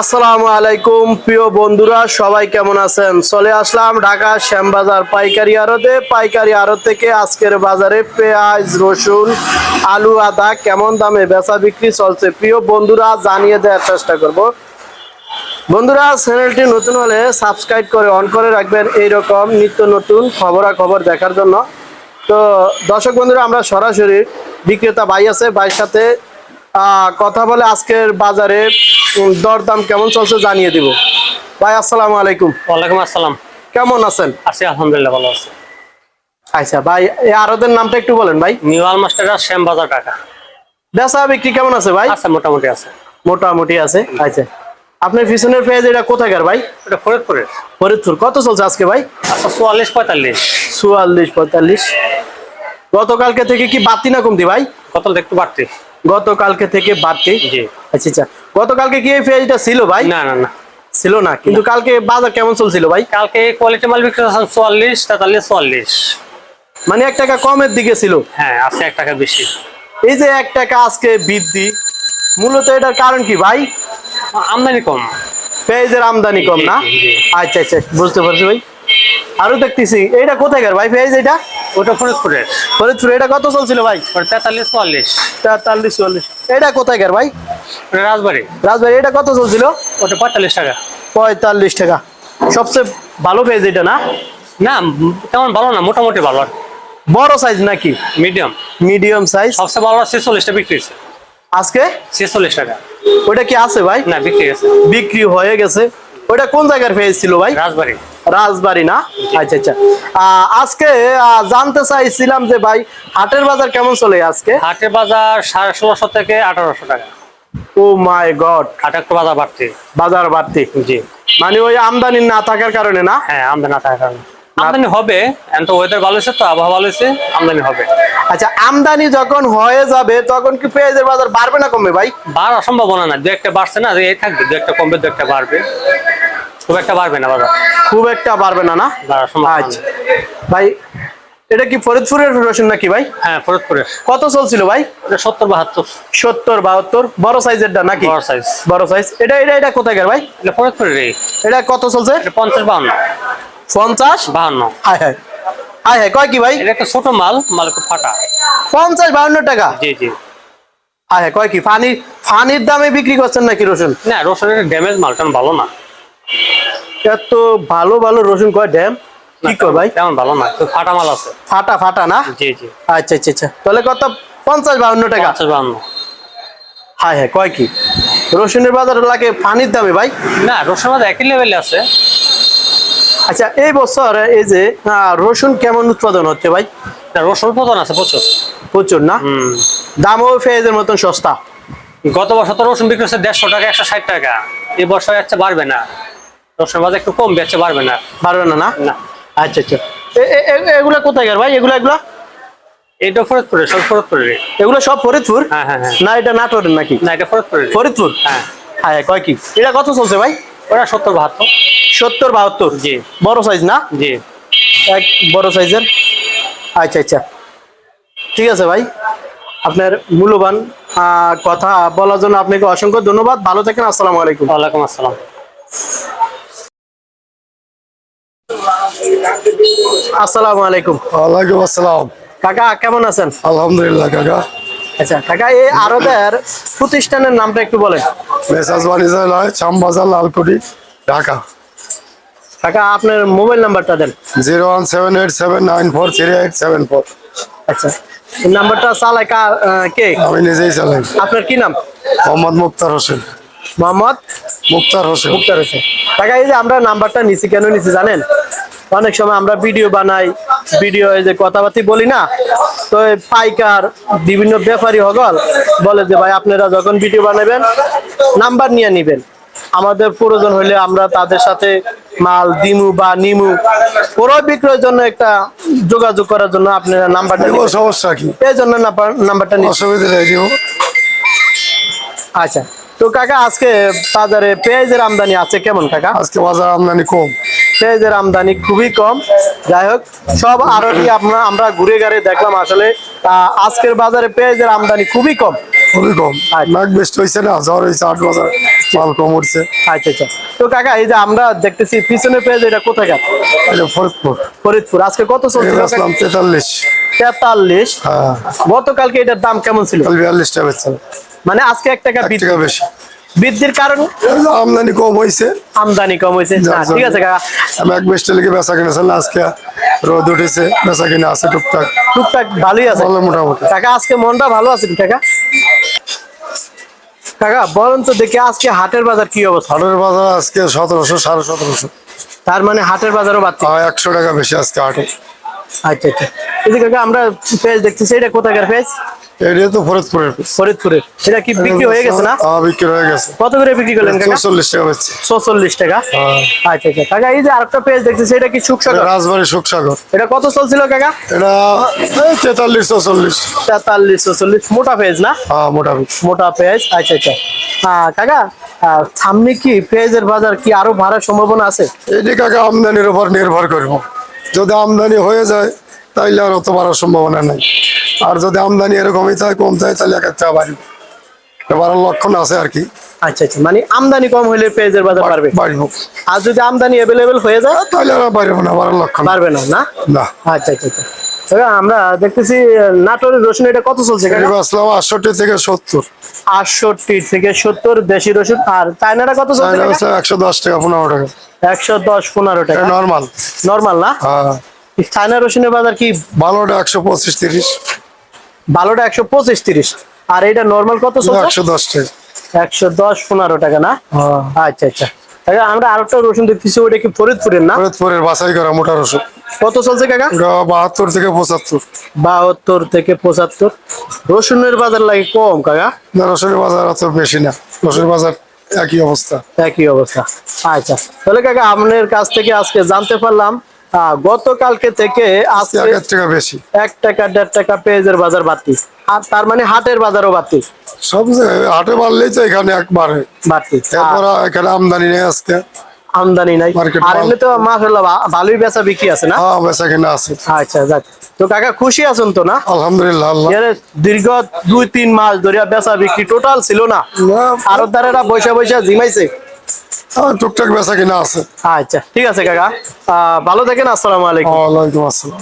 আসসালামু আলাইকুম, প্রিয় বন্ধুরা, সবাই কেমন আছেন? চলে আসলাম ঢাকা শ্যামবাজার পাইকারি আড়তে। পাইকারি আড়ত থেকে আজকের বাজারে পেঁয়াজ, রসুন, আলু, আদা কেমন দামে বেচা বিক্রি চলছে? প্রিয় বন্ধুরা, জানিয়ে দেওয়ার চেষ্টা করব। বন্ধুরা, চ্যানেলটি নতুন হলে সাবস্ক্রাইব করে অন করে রাখবেন। এইরকম নিত্য নতুন খবরাখবর দেখার জন্য। তো, দর্শক বন্ধুরা, আমরা সরাসরি বিক্রেতা ভাই আছে, ভাইয়ের সাথে কথা বলে আজকের বাজারে দরদাম কেমন চলছে জানিয়ে দিব। ভাই আসসালামু আলাইকুম। ওয়ালাইকুম আসসালাম। কেমন আছেন? আছি আলহামদুলিল্লাহ ভালো আছে। আচ্ছা ভাই এই আরদের নামটা একটু বলেন ভাই। নিউ আলমাস্টার শ্যাম বাজার টাকা বেচা বিক্রি কেমন আছে ভাই? আচ্ছা মোটামুটি আছে। মোটামুটি আছে আচ্ছা। আপনার পিছনের পেঁয়াজ এটা কোথাকার ভাই? এটা ফরিদপুরের। ফরিদপুর। কত চলছে আজকে ভাই? আচ্ছা চুয়াল্লিশ পঁয়তাল্লিশ। চুয়াল্লিশ পঁয়তাল্লিশ। গতকালকে থেকে কি বাড়তি না কমতি ভাই? কত একটু বাড়তি। গতকালকে থেকে বাড়তি? জি। আচ্ছা আচ্ছা। গতকালকে কি এই পেঁয়াজটা ছিল ভাই? না না না। ছিল না। কিন্তু কালকে বাজার কেমন চলছিল ভাই? কালকে কোয়ালিটি মাল বিক্রি আছে চুয়াল্লিশ তেতাল্লিশ চুয়াল্লিশ। মানে এক টাকা কমের দিকে ছিল। হ্যাঁ আজকে এক টাকা বেশি। এই যে এক টাকা আজকে বৃদ্ধি মূলত এটার কারণ কি ভাই? আমদানি কম। পেঁয়াজের আমদানি কম না। আচ্ছা আচ্ছা বুঝতে পারছি ভাই। আরও দেখতেছি এইটা কোথাকার ভাই পেঁয়াজ এটা ওটা ফরিদপুরের ফরিদপুর এটা কত চলছিল ভাই? তেতাল্লিশ চুয়াল্লিশ। তেতাল্লিশ চুয়াল্লিশ। এটা কোথাকার ভাই? রাজবাড়ি। রাজবাড়ি এটা কত চলছিল? ওটা পঁয়তাল্লিশ টাকা। পঁয়তাল্লিশ টাকা। সবচেয়ে ভালো পেঁয়াজ এটা না? না তেমন ভালো না মোটামুটি ভালো। বড় সাইজ নাকি? মিডিয়াম। মিডিয়াম সাইজ সবচেয়ে ভালো ছেচল্লিশটা বিক্রি হয়েছে। আজকে? ছেচল্লিশ টাকা। ওটা কি আছে ভাই? না বিক্রি গেছে বিক্রি হয়ে গেছে। ওটা কোন জায়গার পেঁয়াজ ছিল ভাই? রাজবাড়ি। রাজবাড়ি না? আচ্ছা আচ্ছা। আজকে জানতে চাইছিলাম যে ভাই হাটের বাজার কেমন চলে আজকে? হাটের বাজার সাড়ে ষোলোশো থেকে আঠারোশো টাকা। Oh my God. হাটে একটু বাজার বাড়তি। বাজার বাড়তি? জি। মানে ওই আমদানি না থাকার কারণে না? হ্যাঁ আমদানি না থাকার কারণে। আমদানি হবে এখন তো ওয়েদার ভালো হয়েছে তো আবহাওয়া ভালো হয়েছে আমদানি হবে। আচ্ছা আমদানি যখন হয়ে যাবে তখন কি পেঁয়াজের বাজার বাড়বে না কমবে ভাই? বাড়ার সম্ভাবনা না দু একটা বাড়ছে না এই থাকবে দু একটা কমবে দু একটা বাড়বে। খুব একটা বাড়বে না বাজার খুব একটা বাড়বে না না? আচ্ছা। ভাই এটা কি ফরিদপুরের রসুন নাকি ভাই? হ্যাঁ ফরিদপুরের। কত চলছিল ভাই? সত্তর বাহাত্তর। সত্তর বাহাত্তর। বড় সাইজেরটা নাকি? বড় সাইজ বড় সাইজ এটা এটা এটা কোথায় গেল ভাই? এটা ফরিদপুরের এটা কত চলছে? পঞ্চাশ বাহান্ন। পঞ্চাশ? বাহান্ন। হায় হায়। হায় হায়। কয় কি ভাই? এটা একটা ছোট মাল মাল একটু ফাটা। পঞ্চাশ বাউন্ন টাকা? জি জি। হায় হায়। কয় কি ফানি ফানির দামে বিক্রি করছেন নাকি রসুন? না রসুনের ড্যামেজ মাল কারণ ভালো না। এত ভালো ভালো রসুন কয় ড্যাম? কি কয় ভাই? তেমন ভালো না একটু ফাটা মাল আছে। ফাটা ফাটা না? জি জি। আচ্ছা আচ্ছা আচ্ছা। তাহলে কত? পঞ্চাশ বাউন্ন টাকা। পঞ্চাশ বাহান্ন হায় হায় কয় কি? রসুনের বাজার লাগে পানির দামে ভাই? না রসুন বাজার একই লেভেলে আছে। আচ্ছা এই বছর এই যে রসুন কেমন উৎপাদন হচ্ছে ভাই? রসুন প্রধান আছে প্রচুর। প্রচুর না? হুম। দামও পেঁয়াজের মতন সস্তা। গত বছর তো রসুন বিক্রি হচ্ছে দেড়শো টাকা একশো ষাট টাকা। এই বছর যাচ্ছে বাড়বে না। রসুন বাজার একটু কম যাচ্ছে বাড়বে না। পারবে না না? আচ্ছা আচ্ছা। এগুলা কোথায় গেল ভাই? এগুলা এগুলা? এটা ফরিদপুরের সব ফরিদপুরের এগুলো সব ফরিদপুর? হ্যাঁ হ্যাঁ হ্যাঁ। না এটা নাটোরের নাকি? না এটা ফরিদপুরের ফরিদপুর? হ্যাঁ। হ্যাঁ কয় কি? এটা কত চলছে ভাই? ওরা সত্তর বাহাত্তর। সত্তর বাহাত্তর? জি। বড় সাইজ না? জি। এক বড় সাইজের আচ্ছা আচ্ছা। ঠিক আছে ভাই। আপনার মূল্যবান কথা বলার জন্য আপনাকে অসংখ্য ধন্যবাদ। ভালো থাকেন আসসালামু আলাইকুম। ওয়ালাইকুম আসসালাম। আসসালামু আলাইকুম। ওয়ালাইকুম আসসালাম। কাকা কেমন আছেন? আলহামদুলিল্লাহ কাকা। আচ্ছা কাকা এই আরবের প্রতিষ্ঠানের নামটা একটু বলেন। মেসাজ বাণিজ্যালয় লালকুটি ঢাকা। কাকা আপনার মোবাইল নাম্বারটা দেন। Zero one seven eight seven nine four three eight seven four. আচ্ছা নাম্বারটা চালায় কা কে? আমি নিজেই চালাই। আপনার কি নাম? মোহাম্মদ মুক্তার হোসেন। মোহাম্মদ মুক্তার হোসেন। মুক্তার হোসেন। কাকা এই যে আমরা নাম্বারটা নিছি কেন নিছি জানেন? অনেক সময় আমরা ভিডিও বানাই ভিডিও যে কথাবার্তি বলি না তো পাইকার বিভিন্ন ব্যাপারী হগল বলে যে ভাই আপনারা যখন ভিডিও বানাবেন নাম্বার নিয়ে নিবেন। আমাদের প্রয়োজন হলে আমরা তাদের সাথে মাল দিমু বা নিমু। ক্রয় বিক্রয়ের জন্য একটা যোগাযোগ করার জন্য আপনারা নাম্বারটা সমস্যা কি? এই জন্য নাম্বার- নাম্বারটা নিচ্ছি অসুবিধা আচ্ছা। তো কাকা আজকে বাজারে পেঁয়াজের আমদানি আছে কেমন কাকা? আজকে বাজার আমদানি কম। পেঁয়াজের আমদানি খুবই কম। যাই হোক সব আরোটি আমরা আমরা ঘুরে ঘুরে দেখলাম আসলে। আজকের বাজারে পেঁয়াজের আমদানি খুবই কম। খুবই কম। আচ্ছা। নাক বেস্ট হয়েছে না জ্বর হয়েছে আট বাজার মাল কম উঠছে। আচ্ছা আচ্ছা। তো কাকা এই যে আমরা দেখতেছি পিছনের পেজ এটা কোথায় এটা ফরিদপুর। ফরিদপুর। আজকে কত চলছিল এটা আসলাম তেতাল্লিশ। তেতাল্লিশ? হ্যাঁ। গতকালকে এটার দাম কেমন ছিল? বিয়াল্লিশ টাকা মানে আজকে এক টাকা বেশি। বৃদ্ধির কারণ? আমদানি কম হয়েছে আমদানি কম হয়েছে ঠিক আছে কাকা। আমি এক বেস্টে লিখে বেচা কিনেছেন আজকে রোদ উঠেছে বেচা কিনে আছে টুকটাক। টুকটাক ভালোই আছে। ভালো মোটামুটি। কাকা আজকে মনটা ভালো আছে কাকা? কাকা বলেন তো দেখি আজকে হাটের বাজার কি অবস্থা? হাটের বাজার আজকে সতেরোশো সাড়ে সতেরোশো। তার মানে হাটের বাজারও বাড়তি। একশো টাকা বেশি আজকে হাটে। আচ্ছা আচ্ছা। এই কাকা আমরা পেজ দেখতেছি। এটা কোথাকার পেজ এটা তো ফরিদপুরের ফরিদপুরের। এটা কি বিক্রি হয়ে গেছে না? হ্যাঁ বিক্রি হয়ে গেছে। কত করে বিক্রি করলেন কাকা? টাকা বেচছে। ছচল্লিশ টাকা? হ্যাঁ। আচ্ছা আচ্ছা। কাকা এই যে আরেকটা পেজ দেখতেছি এটা কি এটা সুখসাগর রাজবাড়ি সুখসাগর এটা কত চলছিল কাকা? এটা এই তেতাল্লিশ চৌচল্লিশ। তেতাল্লিশ ছচল্লিশ মোটা পেজ না? হ্যাঁ মোটামুটি মোটা পেঁয়াজ। আচ্ছা আচ্ছা। হ্যাঁ কাকা সামনে কি পেঁয়াজের বাজার কি আরও বাড়ার সম্ভাবনা আছে? এইটি কাকা আমদানির উপর নির্ভর করব। যদি আমদানি হয়ে যায় তাইলে আর অত বাড়ার সম্ভাবনা নাই। আর যদি আমদানি এরকমই থাকে কম থাকে তাহলে এক একটা বাড়ি বাড়ার লক্ষণ আছে আর কি। আচ্ছা আচ্ছা মানে আমদানি কম হলে পেঁয়াজের বাজার বাড়বে। বাড়িব। আর যদি আমদানি অ্যাভেলেবেল হয়ে যায়? তাহলে আর বাড়িব না বাড়ার লক্ষণ বাড়বে না? না। আচ্ছা আচ্ছা আচ্ছা। আমরা দেখতেছি নাটোরের রসুন এটা কত চলছে আটষট্টি থেকে সত্তর। আটষট্টি থেকে সত্তর দেশি রসুন। আর চায়নাটা কত চলছে একশো দশ টাকা পনেরো টাকা। একশো দশ পনেরো টাকা। নর্মাল নর্মাল না? হ্যাঁ। চায়না রসুনের বাজার কি? ভালোটা একশো পঁচিশ তিরিশ। ভালোটা একশো পঁচিশ তিরিশ। আর এটা নর্মাল কত চলছে? একশো দশ টাকা। একশো দশ পনেরো টাকা না? হ্যাঁ। আচ্ছা আচ্ছা। আমরা আরেকটা রসুন দেখতেছি ওটা কি ফরিদপুরের না? ফরিদপুরের বাছাই করা মোটা রসুন। কত চলছে কাকা? বাহাত্তর থেকে পঁচাত্তর। বাহাত্তর থেকে পঁচাত্তর। রসুনের বাজার লাগে কম কাকা? না রসুনের বাজার অত বেশি না। রসুনের বাজার একই অবস্থা। একই অবস্থা। আচ্ছা তাহলে কাকা আপনার কাছ থেকে আজকে জানতে পারলাম গতকালকে থেকে আজকে এক এক টাকা বেশি। এক টাকা দেড় টাকা পেঁয়াজের বাজার বাড়তি। আর তার মানে হাটের বাজারও বাড়তি। সব হাটে বাড়লেই তো এখানে একবারে। বাড়তি। এরপর এখানে আমদানি নেই আজকে। আমদানি নাই। আর। এমনি তো ভালোই বেচা বিক্রি আছে না? হ্যাঁ বেচা কিনা আছে। আচ্ছা যাক। তো কাকা খুশি আছেন তো না? আলহামদুলিল্লাহ এর দীর্ঘ দুই তিন মাস ধরিয়া বেচা বিক্রি টোটাল ছিল না? আরও দ্বারা বৈশা বৈশা জিমাইছে? হ্যাঁ, টুকটাক বেচা কিনা আছে। আচ্ছা ঠিক আছে কাকা। ভালো থাকেন আসসালামু আলাইকুম। ওয়ালাইকুম আসসালাম।